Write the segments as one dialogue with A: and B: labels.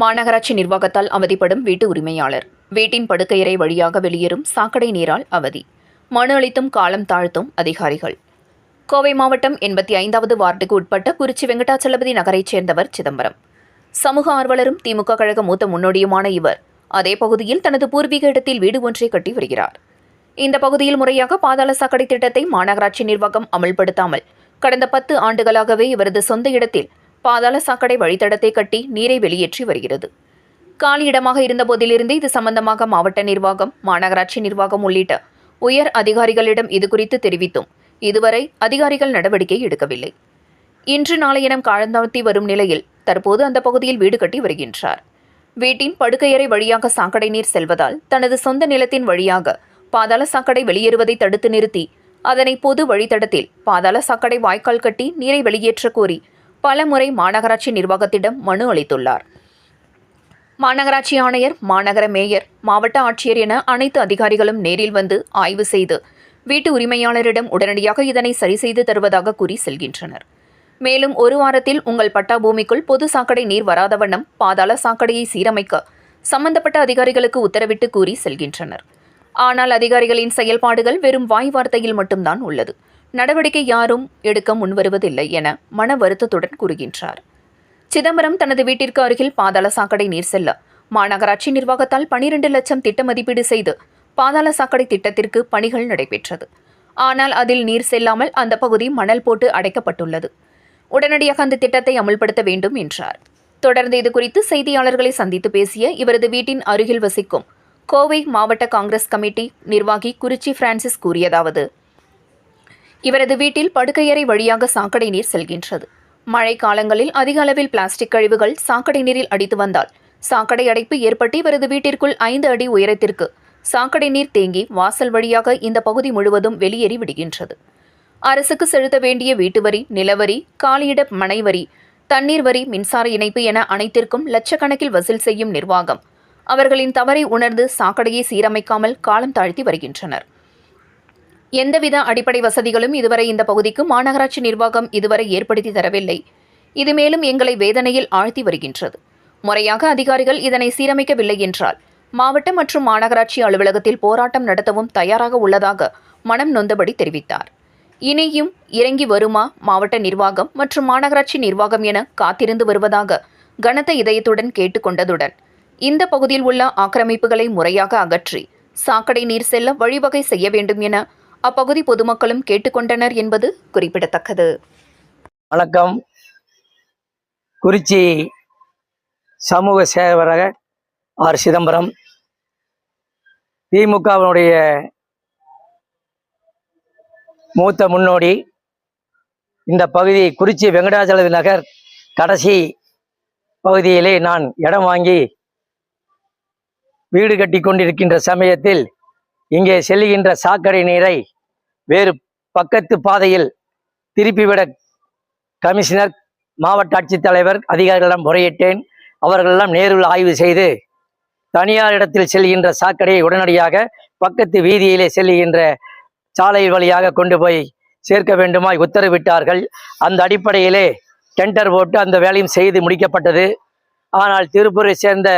A: மாநகராட்சி நிர்வாகத்தால் அவதிப்படும் வீட்டு உரிமையாளர். வீட்டின் படுக்கையறை வழியாக வெளியேறும் சாக்கடை நீரால் அவதி. மனு அளித்தும் காலம் தாழ்த்தும் அதிகாரிகள். கோவை மாவட்டம் எண்பத்தி ஐந்தாவது வார்டுக்கு உட்பட்ட குறிச்சி வெங்கடாச்சலபதி நகரைச் சேர்ந்தவர் சிதம்பரம். சமூக ஆர்வலரும் திமுக கழக மூத்த முன்னோடியுமான இவர். அதே பகுதியில் தனது பூர்வீக இடத்தில் வீடு ஒன்றை கட்டி வருகிறார். இந்த பகுதியில் முறையாக பாதாள சாக்கடை திட்டத்தை மாநகராட்சி நிர்வாகம் அமல்படுத்தாமல் கடந்த பத்து ஆண்டுகளாகவே இவரது சொந்த இடத்தில் பாதாள சாக்கடை வழித்தடத்தை கட்டி நீரை வெளியேற்றி வருகிறது. காலியிடமாக இருந்தபோதிலிருந்து இது சம்பந்தமாக மாவட்ட நிர்வாகம் மாநகராட்சி நிர்வாகம் உள்ளிட்ட உயர் அதிகாரிகளிடம் இதுகுறித்து தெரிவித்தும் இதுவரை அதிகாரிகள் நடவடிக்கை எடுக்கவில்லை. இன்று நாளையினம் காலந்தாழ்த்தி வரும் நிலையில் தற்போது அந்த பகுதியில் வீடு கட்டி வருகின்றார். வீட்டின் படுக்கையறை வழியாக சாக்கடை நீர் செல்வதால் தனது சொந்த நிலத்தின் வழியாக பாதாள சாக்கடை வெளியேறுவதை தடுத்து நிறுத்தி அதனை பொது வழித்தடத்தில் பாதாள சாக்கடை வாய்க்கால் கட்டி நீரை வெளியேற்ற கோரி பலமுறை மாநகராட்சி நிர்வாகத்திடம் மனு அளித்துள்ளார். மாநகராட்சி ஆணையர் மாநகர மேயர் மாவட்ட ஆட்சியர் என அனைத்து அதிகாரிகளும் நேரில் வந்து ஆய்வு செய்து வீட்டு உரிமையாளரிடம் உடனடியாக இதனை சரி செய்து தருவதாக கூறி செல்கின்றனர். மேலும் ஒரு வாரத்தில் உங்கள் பட்டா பூமிக்குள் பொது சாக்கடை நீர் வராத வண்ணம் பாதாள சாக்கடையை சீரமைக்க சம்பந்தப்பட்ட அதிகாரிகளுக்கு உத்தரவிட்டு கூறி செல்கின்றனர். ஆனால் அதிகாரிகளின் செயல்பாடுகள் வெறும் வாய் வார்த்தையில் மட்டும்தான் உள்ளது. நடவடிக்கை யாரும் எடுக்க முன்வருவதில்லை என மன வருத்தத்துடன் கூறுகின்றார். சிதம்பரம் தனது வீட்டிற்கு அருகில் பாதாள சாக்கடை நீர் செல்ல மாநகராட்சி நிர்வாகத்தால் பனிரெண்டு லட்சம் திட்ட மதிப்பீடு செய்து பாதாள சாக்கடை திட்டத்திற்கு பணிகள் நடைபெற்றது. ஆனால் அதில் நீர் செல்லாமல் அந்த பகுதி மணல் போட்டு அடைக்கப்பட்டுள்ளது. உடனடியாக அந்த திட்டத்தை அமல்படுத்த வேண்டும் என்றார். தொடர்ந்து இதுகுறித்து செய்தியாளர்களை சந்தித்து பேசிய இவரது வீட்டின் அருகில் வசிக்கும் கோவை மாவட்ட காங்கிரஸ் கமிட்டி நிர்வாகி குறிச்சி பிரான்சிஸ் கூறியதாவது இவரது வீட்டில் படுக்கையறை வழியாக சாக்கடை நீர் செல்கின்றது. மழை காலங்களில் அதிக அளவில் பிளாஸ்டிக் கழிவுகள் சாக்கடை நீரில் அடித்து வந்தால் சாக்கடை அடைப்பு ஏற்பட்டு இவரது வீட்டிற்குள் ஐந்து அடி உயரத்திற்கு சாக்கடை நீர் தேங்கி வாசல் வழியாக இந்த பகுதி முழுவதும் வெளியேறி விடுகின்றது. அரசுக்கு செலுத்த வேண்டிய வீட்டு வரி நிலவரி காலியிட மனை வரி தண்ணீர் வரி மின்சார இணைப்பு என அனைத்திற்கும் லட்சக்கணக்கில் வசூல் செய்யும் நிர்வாகம் அவர்களின் தவறை உணர்ந்து சாக்கடையை சீரமைக்காமல் காலம் தாழ்த்தி வருகின்றனர். எந்தவித அடிப்படை வசதிகளும் இதுவரை இந்த பகுதிக்கு மாநகராட்சி நிர்வாகம் இதுவரை ஏற்படுத்தி தரவில்லை. இது மேலும் எங்களை வேதனையில் ஆழ்த்தி வருகின்றது. முறையாக அதிகாரிகள் இதனை சீரமைக்கவில்லை என்றால் மாவட்ட மற்றும் மாநகராட்சி அலுவலகத்தில் போராட்டம் நடத்தவும் தயாராக உள்ளதாக மனம் நொந்தபடி தெரிவித்தார். இனியும் இறங்கி வருமா மாவட்ட நிர்வாகம் மற்றும் மாநகராட்சி நிர்வாகம் என காத்திருந்து வருவதாக கனத்த இதயத்துடன் கேட்டுக்கொண்டதுடன் இந்த பகுதியில் உள்ள ஆக்கிரமிப்புகளை முறையாக அகற்றி சாக்கடை நீர் செல்ல வழிவகை செய்ய வேண்டும் என அப்பகுதி பொதுமக்களும் கேட்டுக்கொண்டனர் என்பது குறிப்பிடத்தக்கது.
B: வணக்கம். குறிச்சி சமூக சேவரக ஆர். சிதம்பரம். திமுகவினுடைய மூத்த முன்னோடி. இந்த பகுதி குறிச்சி வெங்கடாச்சலபதி நகர் கடைசி பகுதியிலே நான் இடம் வாங்கி வீடு கட்டி கொண்டிருக்கின்ற சமயத்தில் இங்கே செல்லுகின்ற சாக்கடை நீரை வேறு பக்கத்து பாதையில் திருப்பிவிட கமிஷனர் மாவட்ட ஆட்சித்தலைவர் அதிகாரிகளிடம் முறையிட்டேன். அவர்களெல்லாம் நேரில் ஆய்வு செய்து தனியார் இடத்தில் செல்கின்ற சாக்கடையை உடனடியாக பக்கத்து வீதியிலே செல்லுகின்ற சாலை வழியாக கொண்டு போய் சேர்க்க வேண்டுமாய் உத்தரவிட்டார்கள். அந்த அடிப்படையிலே டெண்டர் போட்டு அந்த வேலையும் செய்து முடிக்கப்பட்டது. ஆனால் திருப்பூரை சேர்ந்த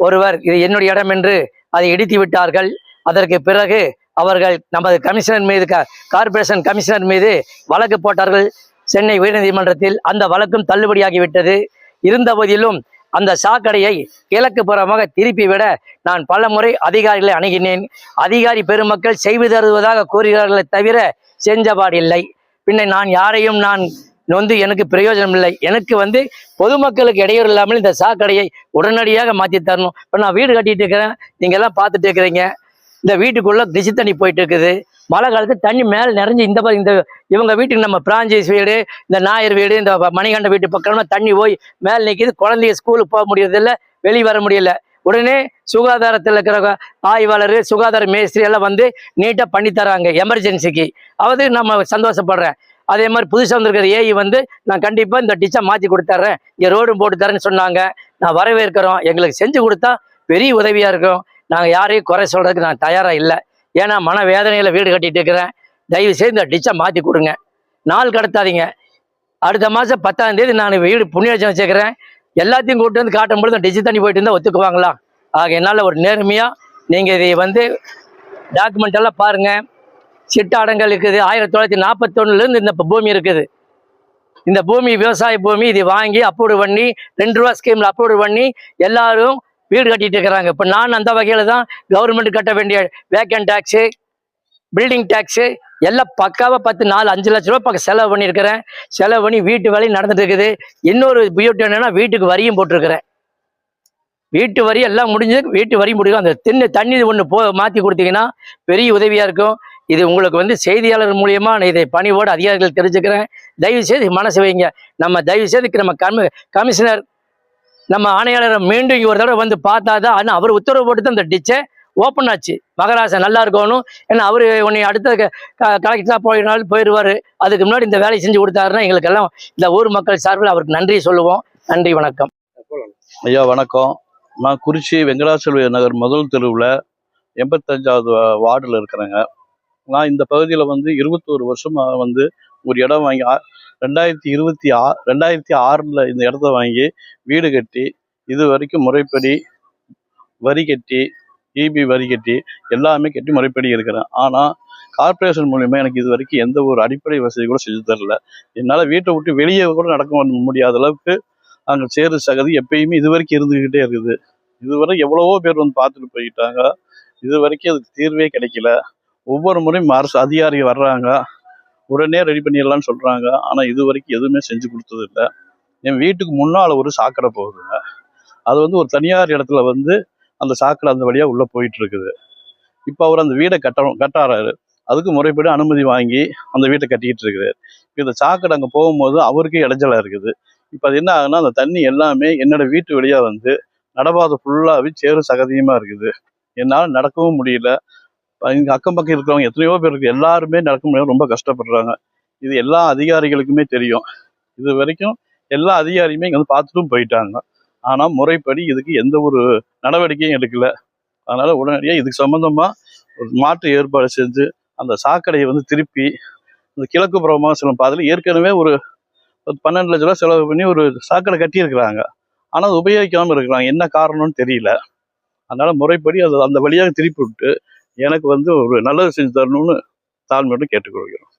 B: ஒருவர் இது என்னுடைய இடம் என்று அதை இடித்து விட்டார்கள் அதற்கு பிறகு அவர்கள் நமது கமிஷனர் மீது கார்பரேஷன் கார்ப்பரேஷன் கமிஷனர் மீது வழக்கு போட்டார்கள். சென்னை உயர்நீதிமன்றத்தில் அந்த வழக்கும் தள்ளுபடியாகிவிட்டது. இருந்த போதிலும் அந்த சாக்கடையை கிழக்கு புறமாக திருப்பி விட நான் பல முறை அதிகாரிகளை அணுகினேன். அதிகாரி பெருமக்கள் செய்து தருவதாக கூறுகிறார்களே தவிர செஞ்சபாடில்லை பின்ன நான் யாரையும் நான் வந்து எனக்கு பிரயோஜனம் இல்லை. எனக்கு வந்து பொதுமக்களுக்கு இடையூறு இல்லாமல் இந்த சாக்கடையை உடனடியாக மாற்றி தரணும். இப்போ நான் வீடு கட்டிட்டு இருக்கிறேன். நீங்கள்லாம் பார்த்துட்டு இருக்கிறீங்க. இந்த வீட்டுக்குள்ளே திசை தண்ணி போயிட்டு இருக்குது மழை காலத்து தண்ணி மேலே நிறைஞ்சு இந்த இந்த இவங்க வீட்டுக்கு நம்ம பிராஞ்சைஸ் வீடு இந்த நாயர் வீடு இந்த மணிகண்ட வீட்டு பக்கம்னா தண்ணி போய் மேலே நிற்கிது குழந்தைய ஸ்கூலுக்கு போக முடியறதில்ல வெளியே வர முடியல. உடனே சுகாதாரத்தில் இருக்கிற ஆய்வாளர் சுகாதார மேஸ்திரி எல்லாம் வந்து நீட்டாக பண்ணி தராங்க எமர்ஜென்சிக்கு அவது நம்ம சந்தோஷப்படுறேன். அதே மாதிரி புதுசாக வந்திருக்கிற ஏஐ வந்து நான் கண்டிப்பாக இந்த டிச்சை மாற்றி கொடுத்துட்றேன் இங்கே ரோடும் போட்டு தரேன்னு சொன்னாங்க. நான் வரவேற்கிறோம். எங்களுக்கு செஞ்சு கொடுத்தா பெரிய உதவியாக இருக்கும். நாங்கள் யாரையும் குறை சொல்கிறதுக்கு நான் தயாராக இல்லை. ஏன்னா மன வேதனையில் வீடு கட்டிகிட்டு இருக்கிறேன். தயவு செய்து இந்த டிச்சை மாற்றி கொடுங்க. நாள் கடத்தாதீங்க. அடுத்த மாதம் பத்தாம் தேதி நான் வீடு புண்ணியஜம் வச்சுக்கிறேன். எல்லாத்தையும் கூட்டு வந்து காட்டும் பொழுது டிச்சு தண்ணி போயிட்டு இருந்தால் ஒத்துக்குவாங்களா? ஆக என்னால் ஒரு நேர்மையாக நீங்கள் இதை வந்து டாக்குமெண்ட் எல்லாம் பாருங்கள் சிட்டாடங்கள் இருக்குது. ஆயிரத்தி தொள்ளாயிரத்தி நாற்பத்தொன்னுலேருந்து இந்த பூமி இருக்குது. இந்த பூமி விவசாய பூமி இதை வாங்கி அப்ரூவ் பண்ணி ரெண்டு ரூபா ஸ்கீமில் அப்ரூவ் பண்ணி எல்லாரும் வீடு கட்டிட்டு இருக்கிறாங்க. இப்போ நான் அந்த வகையில் தான் கவர்மெண்ட் கட்ட வேண்டிய வேக்கன் டேக்ஸு பில்டிங் டேக்ஸு எல்லாம் பக்காவாக பத்து நாலு அஞ்சு லட்ச ரூபா பக்கம் செலவு பண்ணியிருக்கிறேன். செலவு பண்ணி வீட்டு வேலையும் நடந்துட்டு இருக்குது. இன்னொரு பியூட்டி என்னன்னா வீட்டுக்கு வரியும் போட்டிருக்கிறேன். வீட்டு வரி எல்லாம் முடிஞ்சு வீட்டு வரி முடியும் அந்த தின்னு தண்ணி ஒன்று போ மாற்றி கொடுத்தீங்கன்னா பெரிய உதவியாக இருக்கும். இது உங்களுக்கு வந்து செய்தியாளர் மூலியமா நான் இதை பணிவோடு அதிகாரிகள் தெரிஞ்சுக்கிறேன். தயவு செய்து மனசு வைங்க. நம்ம தயவு செய்து நம்ம கமி கமிஷனர் நம்ம ஆணையாளரை மீண்டும் இங்கே ஒரு தடவை வந்து பார்த்தா தான் ஆனால் அவர் உத்தரவு போட்டு தான் இந்த டிச்சை ஓப்பன் ஆச்சு. மகராசன் நல்லா இருக்கணும். ஏன்னா அவர் உன்னை அடுத்த கலெக்டராக போயினாலும் போயிடுவார். அதுக்கு முன்னாடி இந்த வேலையை செஞ்சு கொடுத்தாருன்னா எங்களுக்கெல்லாம் இந்த ஊர் மக்கள் சார்பில் அவருக்கு நன்றி சொல்லுவோம். நன்றி வணக்கம்.
C: ஐயா வணக்கம். நான் குறிச்சி வெங்கடாச்சல நகர் முதல் தெருவில் எண்பத்தஞ்சாவது வார்டில் இருக்கிறேங்க. நான் இந்த பகுதியில் வந்து இருபத்தோரு வருஷமாக வந்து ஒரு இடம் வாங்கி ரெண்டாயிரத்தி இருபத்தி ஆ ரெண்டாயிரத்தி ஆறில் இந்த இடத்த வாங்கி வீடு கட்டி இது வரைக்கும் முறைப்படி வரி கட்டி இபி வரி கட்டி எல்லாமே கட்டி முறைப்படி இருக்கிறேன். ஆனால் கார்ப்பரேஷன் மூலிமா எனக்கு இது வரைக்கும் எந்த ஒரு அடிப்படை வசதி கூட செஞ்சு தரல. என்னால் வீட்டை விட்டு வெளியே கூட நடக்க முடியாத அளவுக்கு அங்கே சேரு சகதி எப்பயுமே இது வரைக்கும் இருந்துக்கிட்டே இருக்குது. இதுவரை எவ்வளவோ பேர் வந்து பார்த்துட்டு போயிட்டாங்க. இது வரைக்கும் அதுக்கு தீர்வே கிடைக்கல. ஒவ்வொரு முறையும் அரசு அதிகாரிகள் வர்றாங்க. உடனே ரெடி பண்ணிடலாம்னு சொல்கிறாங்க ஆனால் இது வரைக்கும் எதுவுமே செஞ்சு கொடுத்தது இல்லை. என் வீட்டுக்கு முன்னால் ஒரு சாக்கடை போகுதுங்க. அது வந்து ஒரு தனியார் இடத்துல வந்து அந்த சாக்கடை அந்த வழியாக உள்ளே போயிட்டு இருக்குது இப்போ அவர் அந்த வீடை கட்டணும் கட்டாராரு அதுக்கு முறைப்படி அனுமதி வாங்கி அந்த வீட்டை கட்டிக்கிட்டு இருக்குது இப்போ இந்த சாக்கடை அங்கே போகும்போது அவருக்கே இடைஞ்சலாக இருக்குது. இப்போ அது என்ன ஆகுதுன்னா அந்த தண்ணி எல்லாமே என்னோட வீட்டு வழியாக வந்து நடபாதை ஃபுல்லாகவே சேறு சகதியமாக இருக்குது. என்னால் நடக்கவும் முடியல. இங்கே அக்கம் பக்கம் இருக்கிறவங்க எத்தனையோ பேர் இருக்கு. எல்லாருமே நடக்க முடியாது ரொம்ப கஷ்டப்படுறாங்க. இது எல்லா அதிகாரிகளுக்குமே தெரியும். இது வரைக்கும் எல்லா அதிகாரியுமே இங்கே வந்து பார்த்துட்டும் போயிட்டாங்க. ஆனால் முறைப்படி இதுக்கு எந்த ஒரு நடவடிக்கையும் எடுக்கல. அதனால உடனடியாக இதுக்கு சம்மந்தமாக ஒரு மாற்று ஏற்பாடு செஞ்சு அந்த சாக்கடையை வந்து திருப்பி இந்த கிழக்கு புறமாக செல்லும் பாதையில் ஏற்கனவே ஒரு பன்னெண்டு லட்ச ரூபா செலவு பண்ணி ஒரு சாக்கடை கட்டியிருக்கிறாங்க. ஆனால் அது உபயோகிக்காமல் இருக்கிறாங்க. என்ன காரணம்னு தெரியல. அதனால் முறைப்படி அது அந்த வழியாக திருப்பி விட்டு எனக்கு வந்து ஒரு நல்லது செஞ்சு தரணும்னு தாழ்மையோட கேட்டுக்கொள்கிறோம்.